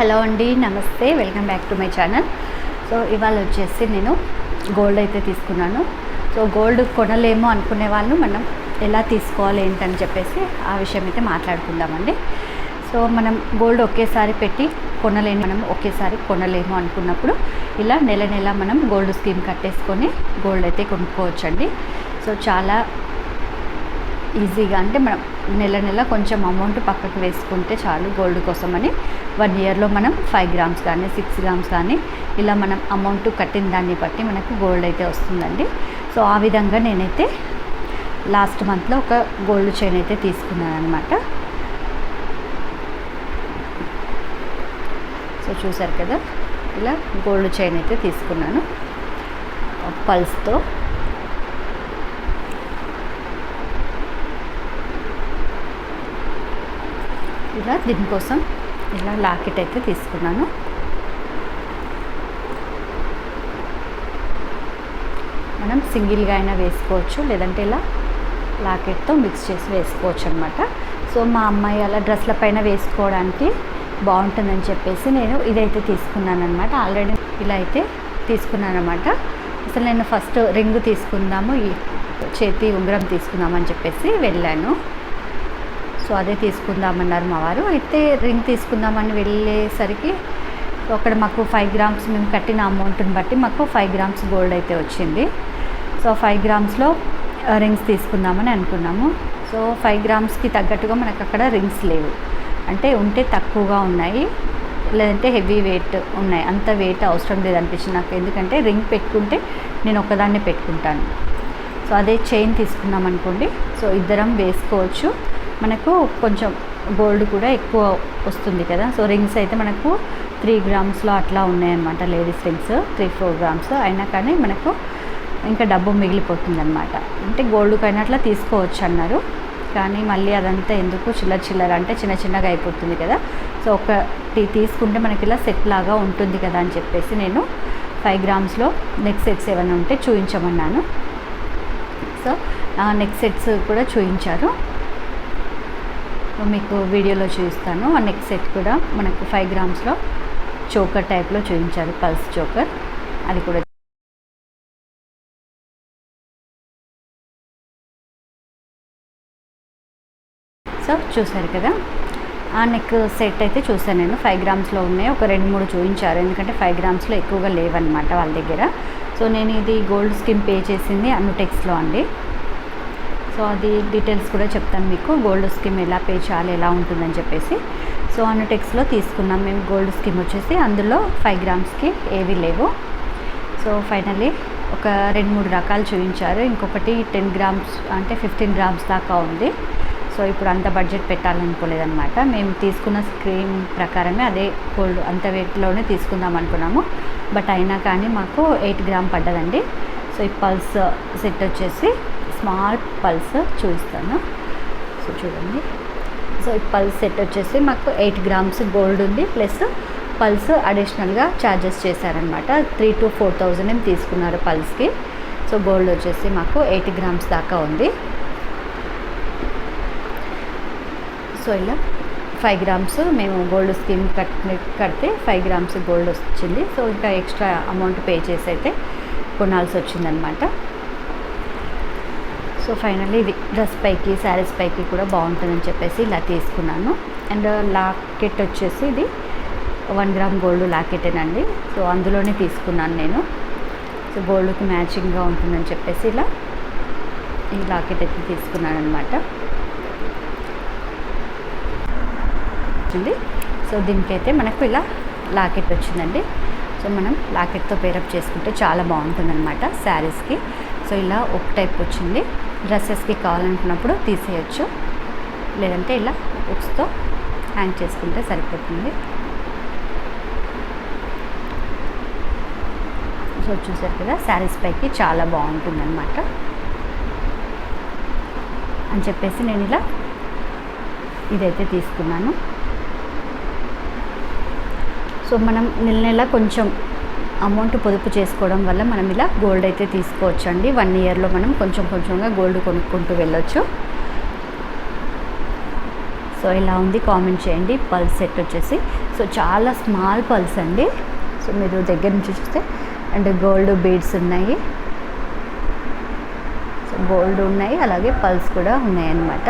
Hello అండి నమస్తే welcome back to my channel. So ఇవాళ వచ్చేసి నేను గోల్డ్ అయితే తీసుకున్నాను. సో గోల్డ్ కొనలేము అనుకునే వాళ్ళు మనం ఎలా తీసుకోవాలి ఏంటని చెప్పేసి ఆ విషయం అయితే మాట్లాడుకుందామండి. సో మనం గోల్డ్ ఒకేసారి పెట్టి కొనలేము మనం ఒకేసారి కొనలేము అనుకున్నప్పుడు ఇలా నెల నెల మనం గోల్డ్ స్కీమ్ కట్టేసుకొని గోల్డ్ అయితే కొనుక్కోవచ్చండి. సో చాలా ఈజీగా అంటే మనం నెల నెల కొంచెం అమౌంట్ పక్కకు వేసుకుంటే చాలు గోల్డ్ కోసం అని వన్ ఇయర్లో మనం ఫైవ్ గ్రామ్స్ కానీ సిక్స్ గ్రామ్స్ కానీ ఇలా మనం అమౌంట్ కట్టిన దాన్ని బట్టి మనకు గోల్డ్ అయితే వస్తుందండి. సో ఆ విధంగా నేనైతే లాస్ట్ మంత్లో ఒక గోల్డ్ చైన్ అయితే తీసుకున్నాను అనమాట సో చూసారు కదా? ఇలా గోల్డ్ చైన్ అయితే తీసుకున్నాను. పల్స్తో ఇలా దీనికోసం ఇలా లాకెట్ అయితే తీసుకున్నాను. మనం సింగిల్గా అయినా వేసుకోవచ్చు లేదంటే ఇలా లాకెట్తో మిక్స్ చేసి వేసుకోవచ్చు అనమాట సో మా అమ్మాయి అలా డ్రెస్ల పైన వేసుకోవడానికి బాగుంటుందని చెప్పేసి నేను ఇదైతే తీసుకున్నాను అనమాట ఆల్రెడీ ఇలా అయితే తీసుకున్నాను అనమాట అసలు నేను ఫస్ట్ రింగ్ తీసుకుందాము ఈ చేతి ఉంగరం తీసుకుందామని చెప్పేసి వెళ్ళాను. సో అదే తీసుకుందామన్నారు మా వారు. అయితే రింగ్ తీసుకుందామని వెళ్ళేసరికి అక్కడ మాకు ఫైవ్ గ్రామ్స్ మేము కట్టిన అమౌంట్ని బట్టి మాకు ఫైవ్ గ్రామ్స్ గోల్డ్ అయితే వచ్చింది. సో ఫైవ్ గ్రామ్స్లో రింగ్స్ తీసుకుందామని అనుకున్నాము. సో ఫైవ్ గ్రామ్స్కి తగ్గట్టుగా మనకు అక్కడ రింగ్స్ లేవు. అంటే ఉంటే తక్కువగా ఉన్నాయి లేదంటే హెవీ వెయిట్ ఉన్నాయి. అంత వెయిట్ అవసరం లేదనిపించింది నాకు. ఎందుకంటే రింగ్ పెట్టుకుంటే నేను ఒకదాన్నే పెట్టుకుంటాను. సో అదే చైన్ తీసుకున్నాం అనుకోండి. సో ఇద్దరం వేసుకోవచ్చు. మనకు కొంచెం గోల్డ్ కూడా ఎక్కువ వస్తుంది కదా. సో రింగ్స్ అయితే మనకు త్రీ గ్రామ్స్లో అట్లా ఉన్నాయన్నమాట ladies rings. Three four grams అయినా కానీ మనకు ఇంకా డబ్బు మిగిలిపోతుంది అనమాట అంటే గోల్డ్కైనా అట్లా తీసుకోవచ్చు అన్నారు. కానీ మళ్ళీ అదంతా ఎందుకు చిల్లర చిల్లర అంటే చిన్న చిన్నగా అయిపోతుంది కదా. సో ఒకటి తీసుకుంటే మనకి ఇలా సెట్ లాగా ఉంటుంది కదా అని చెప్పేసి నేను ఫైవ్ గ్రామ్స్లో నెక్ సెట్స్ ఏమైనా ఉంటే చూపించమన్నాను సో నెక్ సెట్స్ కూడా చూపించారు మీకు వీడియోలో చూపిస్తాను. ఆ నెక్ సెట్ కూడా మనకు ఫైవ్ గ్రామ్స్లో చోకర్ టైప్లో చూపించారు. పల్స్ చోకర్ అది కూడా సో చూసారు కదా? ఆ నెక్ సెట్ అయితే చూసాను నేను. ఫైవ్ గ్రామ్స్లో ఉన్నాయి. ఒక రెండు మూడు చూపించారు. ఎందుకంటే ఫైవ్ గ్రామ్స్లో ఎక్కువగా లేవన్నమాట వాళ్ళ దగ్గర. సో నేను ఇది గోల్డ్ స్కిన్ పే చేసింది అనుటెక్స్లో అండి. సో అది డీటెయిల్స్ కూడా చెప్తాను మీకు. గోల్డ్ స్కీమ్ ఎలా పే చేయాలి ఎలా ఉంటుందని చెప్పేసి. సో అనుటెక్స్లో తీసుకున్నాం మేము గోల్డ్ స్కీమ్ వచ్చేసి. అందులో ఫైవ్ గ్రామ్స్కి ఏవి లేవు. సో ఫైనల్లీ ఒక రెండు మూడు రకాలు చూపించారు. ఇంకొకటి టెన్ గ్రామ్స్ అంటే ఫిఫ్టీన్ గ్రామ్స్ దాకా ఉంది. సో ఇప్పుడు అంత బడ్జెట్ పెట్టాలనుకోలేదన్నమాట. మేము తీసుకున్న స్క్రీన్ ప్రకారమే అదే గోల్డ్ అంత వెయిట్లోనే తీసుకుందాం అనుకున్నాము. బట్ అయినా కానీ మాకు ఎయిట్ గ్రామ్ పడ్డదండి. సో ఈ పల్స్ సెట్ వచ్చేసి స్మాల్ పల్స్ చూపిస్తాను. సో చూడండి. సో ఈ పల్స్ సెట్ వచ్చేసి మాకు ఎయిట్ గ్రామ్స్ గోల్డ్ ఉంది. ప్లస్ పల్స్ అడిషనల్గా ఛార్జెస్ చేశారనమాట త్రీ టు ఫోర్ థౌజండ్ ఏం తీసుకున్నారు పల్స్కి. సో గోల్డ్ వచ్చేసి మాకు ఎయిట్ గ్రామ్స్ దాకా ఉంది. సో ఇలా ఫైవ్ గ్రామ్స్ మేము గోల్డ్ స్కీమ్ కట్ కడితే ఫైవ్ గ్రామ్స్ గోల్డ్ వచ్చింది. సో ఇంకా ఎక్స్ట్రా అమౌంట్ పే చేసి అయితే కొనాల్సి వచ్చిందనమాట సో ఫైనల్లీ ఇది డ్రెస్ పైకి శారీస్ పైకి కూడా బాగుంటుందని చెప్పేసి ఇలా తీసుకున్నాను. అండ్ లాకెట్ వచ్చేసి ఇది వన్ గ్రామ్ గోల్డ్ లాకెటేనండి. సో అందులోనే తీసుకున్నాను నేను. సో గోల్డ్కి మ్యాచింగ్గా ఉంటుందని చెప్పేసి ఇలా ఈ లాకెట్ అయితే తీసుకున్నాను అనమాట సో దీనికైతే మనకు ఇలా లాకెట్ వచ్చిందండి. సో మనం లాకెట్తో పేరప్ చేసుకుంటే చాలా బాగుంటుందన్నమాట శారీస్కి. సో ఇలా ఒక టైప్ వచ్చింది. డ్రెస్సెస్కి కావాలనుకున్నప్పుడు తీసేయచ్చు. లేదంటే ఇలా ఉక్స్తో హ్యాంగ్ చేసుకుంటే సరిపోతుంది. సో చూసారు కదా శారీస్ పైకి చాలా బాగుంటుంది అనమాట అని చెప్పేసి నేను ఇలా ఇదైతే తీసుకున్నాను. సో మనం నెల నెల కొంచెం అమౌంట్ పొదుపు చేసుకోవడం వల్ల మనం ఇలా గోల్డ్ అయితే తీసుకోవచ్చు అండి వన్ ఇయర్లో మనం కొంచెం కొంచెంగా గోల్డ్ కొనుక్కుంటూ వెళ్ళొచ్చు. సో ఇలా ఉంది. కామెంట్ చేయండి. పల్స్ సెట్ వచ్చేసి సో చాలా స్మాల్ పల్స్ అండి. సో మీరు దగ్గర నుంచి చూస్తే అండ్ గోల్డ్ బీడ్స్ ఉన్నాయి. సో గోల్డ్ ఉన్నాయి. అలాగే పల్స్ కూడా ఉన్నాయి అన్నమాట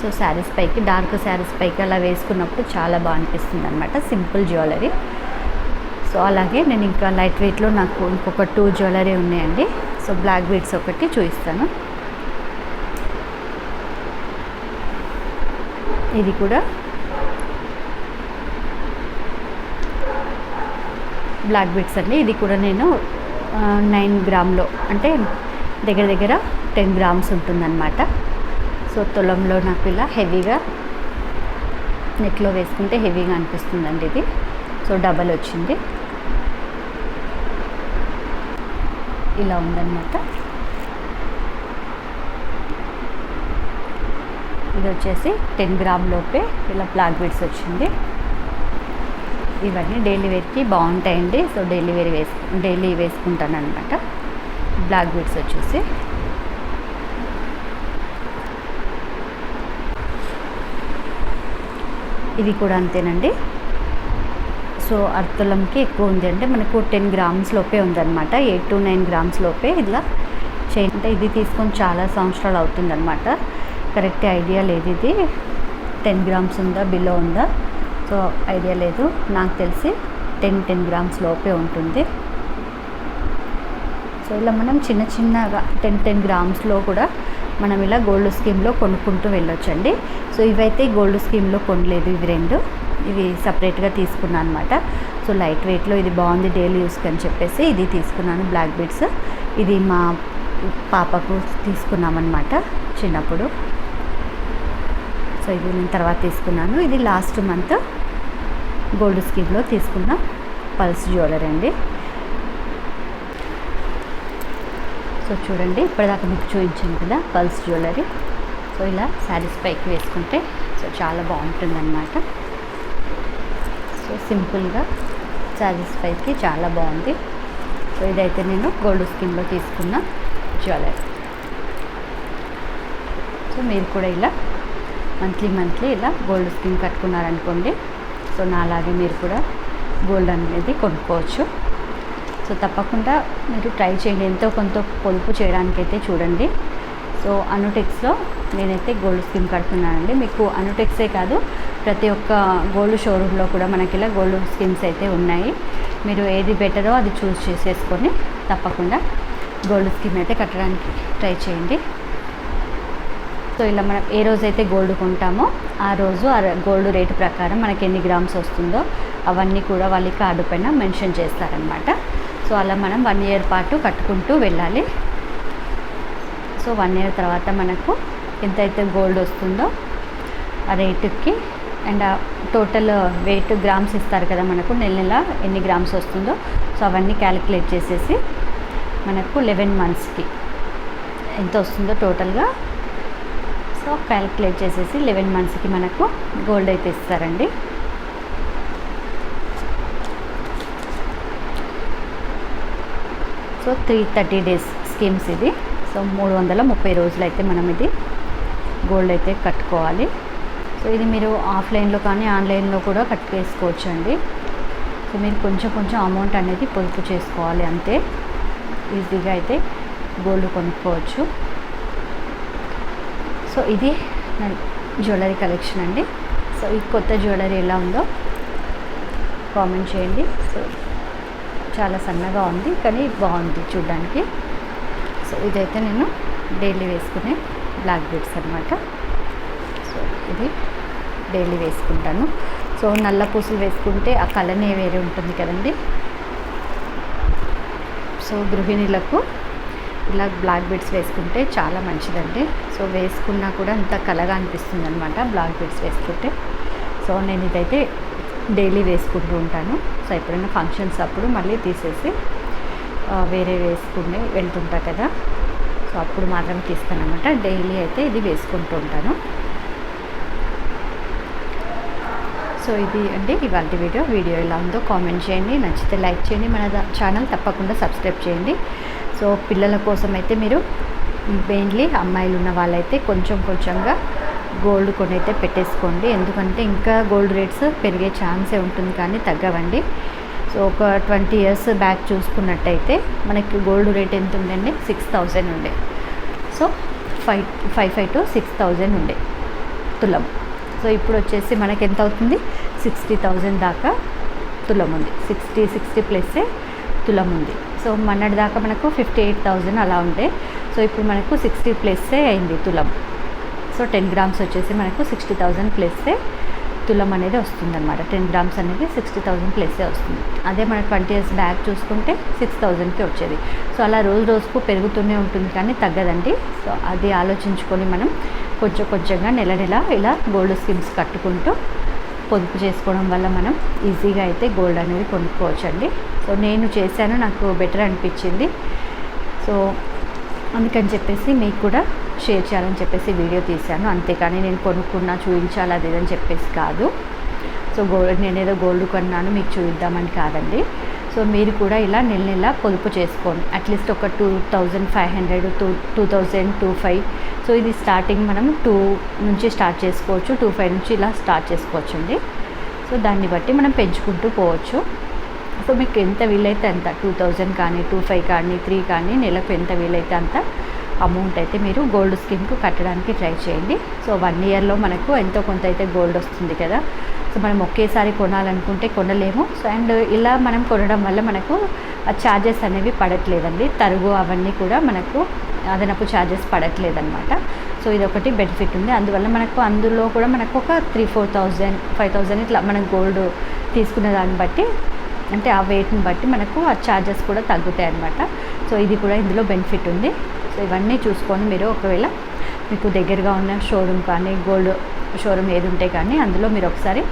సో శారీస్ పైకి డార్క్ శారీస్ పైకి అలా వేసుకున్నప్పుడు చాలా బాగా అనిపిస్తుంది అనమాట సింపుల్ జ్యువెలరీ. సో అలాగే నేను ఇంకా లైట్ వెయిట్లో నాకు ఇంకొక టూ జ్యువెలరీ ఉన్నాయండి. సో బ్లాక్ బీడ్స్ ఒకటి చూపిస్తాను. ఇది కూడా బ్లాక్ బీడ్స్ అండి. ఇది కూడా నేను నైన్ గ్రామ్లో అంటే దగ్గర దగ్గర టెన్ గ్రామ్స్ ఉంటుందన్నమాట. సో తులంలో నాకు ఇలా హెవీగా నెక్లో వేసుకుంటే హెవీగా అనిపిస్తుందండి ఇది. సో డబల్ వచ్చింది. ఇలా ఉందన్నమాట. ఇది వచ్చేసి టెన్ గ్రామ్ లోపే ఇలా బ్లాక్ బీడ్స్ వచ్చింది. ఇవన్నీ డైలీ వేర్కి బాగుంటాయండి. సో డైలీ వేర్ వేసు డైలీ వేసుకుంటాను అనమాట బ్లాక్ బీడ్స్ వచ్చేసి. ఇది కూడా అంతేనండి. సో అర్తలంకి ఎక్కువ ఉంది అంటే మనకు టెన్ గ్రామ్స్ లోపే ఉందన్నమాట. ఎయిట్ టు నైన్ గ్రామ్స్ లోపే ఇలా చేయి అంటే ఇది తీసుకొని చాలా సంవత్సరాలు అవుతుందన్నమాట. కరెక్ట్ ఐడియా లేదు ఇది. టెన్ గ్రామ్స్ ఉందా బిలో ఉందా? సో ఐడియా లేదు. నాకు తెలిసి టెన్ టెన్ గ్రామ్స్ లోపే ఉంటుంది. సో ఇలా మనం చిన్న చిన్నగా టెన్ టెన్ గ్రామ్స్లో కూడా మనం ఇలా గోల్డ్ స్కీమ్లో కొనుక్కుంటూ వెళ్ళొచ్చండి. సో ఇవైతే గోల్డ్ స్కీమ్లో కొనలేదు ఇవి రెండు. ఇవి సపరేట్గా తీసుకున్నాను అనమాట సో లైట్ వెయిట్లో ఇది బాగుంది డైలీ యూస్కి అని చెప్పేసి ఇది తీసుకున్నాను బ్లాక్ బీడ్స్. ఇది మా పాపకు తీసుకున్నామన్నమాట చిన్నప్పుడు. సో ఇది నేను తర్వాత తీసుకున్నాను. ఇది లాస్ట్ మంత్ గోల్డ్ స్కీమ్లో తీసుకున్న పల్స్ జ్యువెలరీ అండి. సో చూడండి ఇప్పటిదాకా మీకు చూపించాను కదా పల్స్ జ్యువెలరీ. సో ఇలా శారీస్ పైకి వేసుకుంటే సో చాలా బాగుంటుందనమాట సింపుల్గా సాటిస్ఫైకి చాలా బాగుంది. సో ఇదైతే నేను గోల్డ్ స్కిన్లో తీసుకున్న జ్యువెలరీ. సో మీరు కూడా ఇలా మంత్లీ మంత్లీ ఇలా గోల్డ్ స్కిన్ కట్టుకున్నారనుకోండి సో నాలాగే మీరు కూడా గోల్డ్ అనేది కొనుక్కోవచ్చు. సో తప్పకుండా మీరు ట్రై చేయండి. ఎంతో కొంత పొదుపు చేయడానికైతే చూడండి. సో అనుటెక్స్లో నేనైతే గోల్డ్ స్కీమ్ కడుతున్నానండి. మీకు అనుటెక్సే కాదు ప్రతి ఒక్క గోల్డ్ షోరూంలో కూడా మనకి ఇలా గోల్డ్ స్కీమ్స్ అయితే ఉన్నాయి. మీరు ఏది బెటరో అది చూస్ చేసేసుకొని తప్పకుండా గోల్డ్ స్కీమ్ అయితే కట్టడానికి ట్రై చేయండి. సో ఇలా మనం ఏ రోజైతే గోల్డ్ కొంటామో ఆ రోజు ఆ గోల్డ్ రేటు ప్రకారం మనకి ఎన్ని గ్రామ్స్ వస్తుందో అవన్నీ కూడా వాళ్ళ కార్డు పైన మెన్షన్ చేస్తారనమాట సో అలా మనం వన్ ఇయర్ పాటు కట్టుకుంటూ వెళ్ళాలి. సో వన్ ఇయర్ తర్వాత మనకు ఎంతైతే గోల్డ్ వస్తుందో ఆ రేటుకి అండ్ టోటల్ వెయిట్ గ్రామ్స్ ఇస్తారు కదా మనకు నెల నెల ఎన్ని గ్రామ్స్ వస్తుందో సో అవన్నీ క్యాలిక్యులేట్ చేసేసి మనకు లెవెన్ మంత్స్కి ఎంత వస్తుందో టోటల్గా సో క్యాలిక్యులేట్ చేసేసి లెవెన్ మంత్స్కి మనకు గోల్డ్ అయితే ఇస్తారండి. So three thirty days schemes ఇది. సో మూడు వందల ముప్పై రోజులు అయితే మనం ఇది గోల్డ్ అయితే కట్టుకోవాలి. సో ఇది మీరు ఆఫ్లైన్లో కానీ ఆన్లైన్లో కూడా కట్టుకేసుకోవచ్చు అండి సో మీరు కొంచెం కొంచెం అమౌంట్ అనేది పొదుపు చేసుకోవాలి అంతే. ఈజీగా అయితే గోల్డ్ కొనుక్కోవచ్చు. సో ఇది నా జ్యువెలరీ కలెక్షన్ అండి. సో ఈ కొత్త జ్యువెలరీ ఎలా ఉందో కామెంట్ చేయండి. సో చాలా సన్నగా ఉంది కానీ బాగుంది చూడడానికి. సో ఇదైతే నేను డైలీ వేసుకునే బ్లాక్ బీడ్స్ అనమాట సో ఇది డైలీ వేసుకుంటాను. సో నల్ల పూసలు వేసుకుంటే ఆ కలనే వేరే ఉంటుంది కదండి. సో గృహిణులకు ఇలా బ్లాక్ బీడ్స్ వేసుకుంటే చాలా మంచిదండి. సో వేసుకున్నా కూడా అంత కలగా అనిపిస్తుంది అనమాట బ్లాక్ బీడ్స్ వేసుకుంటే. సో నేను ఇదైతే డైలీ వేసుకుంటూ ఉంటాను. సో ఎప్పుడైనా ఫంక్షన్స్ అప్పుడు మళ్ళీ తీసేసి వేరే వేసుకుని వెళ్తుంటా కదా. సో అప్పుడు మాత్రం తీస్తాను అనమాట డైలీ అయితే ఇది వేసుకుంటూ ఉంటాను. సో ఇది అండి ఇవాళ వీడియో. వీడియో ఎలా ఉందో కామెంట్ చేయండి. నచ్చితే లైక్ చేయండి. మన ఛానల్ తప్పకుండా సబ్స్క్రైబ్ చేయండి. సో పిల్లల కోసం అయితే మీరు మెయిన్లీ అమ్మాయిలు ఉన్న వాళ్ళైతే కొంచెం కొంచెంగా గోల్డ్ కొనైతే పెట్టేసుకోండి. ఎందుకంటే ఇంకా గోల్డ్ రేట్స్ పెరిగే ఛాన్సే ఉంటుంది కానీ తగ్గవండి. సో ఒక ట్వంటీ ఇయర్స్ బ్యాక్ చూసుకున్నట్టయితే మనకి గోల్డ్ రేట్ ఎంత ఉందండి? సిక్స్ థౌజండ్ ఉండే. So five five five to six thousand ఉండే తులం. సో ఇప్పుడు వచ్చేసి మనకి ఎంత అవుతుంది? సిక్స్టీ థౌజండ్ దాకా తులం ఉంది. సిక్స్టీ సిక్స్టీ ప్లస్సే తులం ఉంది. సో మొన్నటి దాకా మనకు ఫిఫ్టీ ఎయిట్ థౌజండ్ అలా ఉండే. సో ఇప్పుడు మనకు సిక్స్టీ ప్లస్సే అయింది తులం. సో టెన్ గ్రామ్స్ వచ్చేసి మనకు సిక్స్టీ థౌజండ్ ప్లస్సే తులం అనేది వస్తుందన్నమాట. టెన్ గ్రామ్స్ అనేది సిక్స్టీ థౌజండ్ ప్లస్సే వస్తుంది. అదే మన ట్వంటీ ఇయర్స్ బ్యాక్ చూసుకుంటే సిక్స్ థౌజండ్కి వచ్చేది. సో అలా రోజు రోజుకు పెరుగుతూనే ఉంటుంది కానీ తగ్గదండి. సో అది ఆలోచించుకొని మనం కొంచెం కొంచెంగా నెల నెల ఇలా గోల్డ్ స్కీమ్స్ కట్టుకుంటూ పొదుపు చేసుకోవడం వల్ల మనం ఈజీగా అయితే గోల్డ్ అనేది కొనుక్కోవచ్చండి. సో నేను చేశాను నాకు బెటర్ అనిపించింది. సో అందుకని చెప్పేసి మీకు కూడా షేర్ చేయాలని చెప్పేసి వీడియో తీశాను. అంతేకాని నేను కొనుక్కున్నా చూపించాలి అది ఇది అని చెప్పేసి కాదు. సో గోల్డ్ నేను ఏదో గోల్డ్ కొన్నాను మీకు చూపిద్దామని కాదండి. సో మీరు కూడా ఇలా నెల నెల పొదుపు చేసుకోండి. అట్లీస్ట్ ఒక two thousand five hundred two two thousand two five so ఇది స్టార్టింగ్ మనం టూ నుంచి స్టార్ట్ చేసుకోవచ్చు టూ ఫైవ్ నుంచి ఇలా స్టార్ట్ చేసుకోవచ్చు అండి సో దాన్ని బట్టి మనం పెంచుకుంటూ పోవచ్చు. సో మీకు ఎంత వీలైతే అంత టూ థౌజండ్ కానీ టూ ఫైవ్ కానీ త్రీ కానీ నెలకు ఎంత వీలైతే అంత అమౌంట్ అయితే మీరు గోల్డ్ స్కీమ్కు కట్టడానికి ట్రై చేయండి. సో వన్ ఇయర్లో మనకు ఎంతో కొంత అయితే గోల్డ్ వస్తుంది కదా. సో మనం ఒకేసారి కొనాలనుకుంటే కొనలేము. సో అండ్ ఇలా మనం కొనడం వల్ల మనకు ఛార్జెస్ అనేవి పడట్లేదండి. తరుగు అవన్నీ కూడా మనకు అదనపు ఛార్జెస్ పడట్లేదన్నమాట. సో ఇది ఒకటి బెనిఫిట్ ఉంది. అందువల్ల మనకు అందులో కూడా మనకు ఒక three four thousand five thousand ఇట్లా మనం గోల్డ్ తీసుకునే దాన్ని బట్టి అంటే ఆ వెయిట్ని బట్టి మనకు ఆ ఛార్జెస్ కూడా తగ్గుతాయి అన్నమాట సో ఇది కూడా ఇందులో బెనిఫిట్ ఉంది. సో ఇవన్నీ చూసుకొని మీరు ఒకవేళ మీకు దగ్గరగా ఉన్న షోరూమ్ కానీ గోల్డ్ షోరూమ్ ఏది ఉంటే కానీ అందులో మీరు ఒకసారి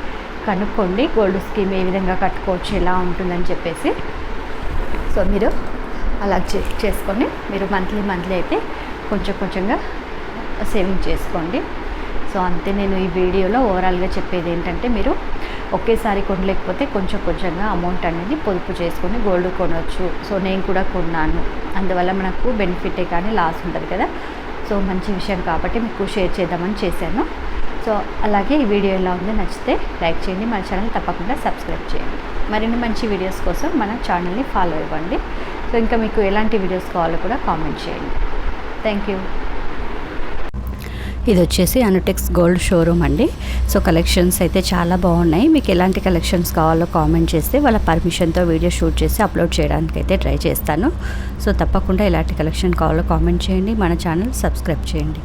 కనుక్కోండి. గోల్డ్ స్కీమ్ ఏ విధంగా కట్టుకోవచ్చు ఎలా ఉంటుందని చెప్పేసి. సో మీరు అలా చేసుకొని మీరు మంత్లీ మంత్లీ అయితే కొంచెం కొంచెంగా సేవింగ్ చేసుకోండి. సో అంతే నేను ఈ వీడియోలో ఓవరాల్గా చెప్పేది ఏంటంటే మీరు ఒకేసారి కొనలేకపోతే కొంచెం కొంచెంగా అమౌంట్ అనేది పొదుపు చేసుకొని గోల్డ్ కొనవచ్చు సో నేను కూడా కొన్నాను. అందువల్ల మనకు బెనిఫిటే కానీ లాస్ ఉంటుంది కదా. సో మంచి విషయం కాబట్టి మీకు షేర్ చేద్దామని చేశాను. సో అలాగే ఈ వీడియో ఎలా ఉందో నచ్చితే లైక్ చేయండి. మన ఛానల్ తప్పకుండా సబ్స్క్రైబ్ చేయండి. మరిన్ని మంచి వీడియోస్ కోసం మన ఛానల్ని ఫాలో ఇవ్వండి. సో ఇంకా మీకు ఎలాంటి వీడియోస్ కావాలో కూడా కామెంట్ చేయండి. థ్యాంక్ యూ ఇది వచ్చేసి అనుటెక్స్ గోల్డ్ షోరూమ్ అండి. సో కలెక్షన్స్ అయితే చాలా బాగున్నాయి. మీకు ఎలాంటి కలెక్షన్స్ కావాలో కామెంట్ చేస్తే వాళ్ళ పర్మిషన్తో వీడియో షూట్ చేసి అప్లోడ్ చేయడానికి అయితే ట్రై చేస్తాను. సో తప్పకుండా ఎలాంటి కలెక్షన్ కావాలో కామెంట్ చేయండి. మన ఛానల్ సబ్స్క్రైబ్ చేయండి.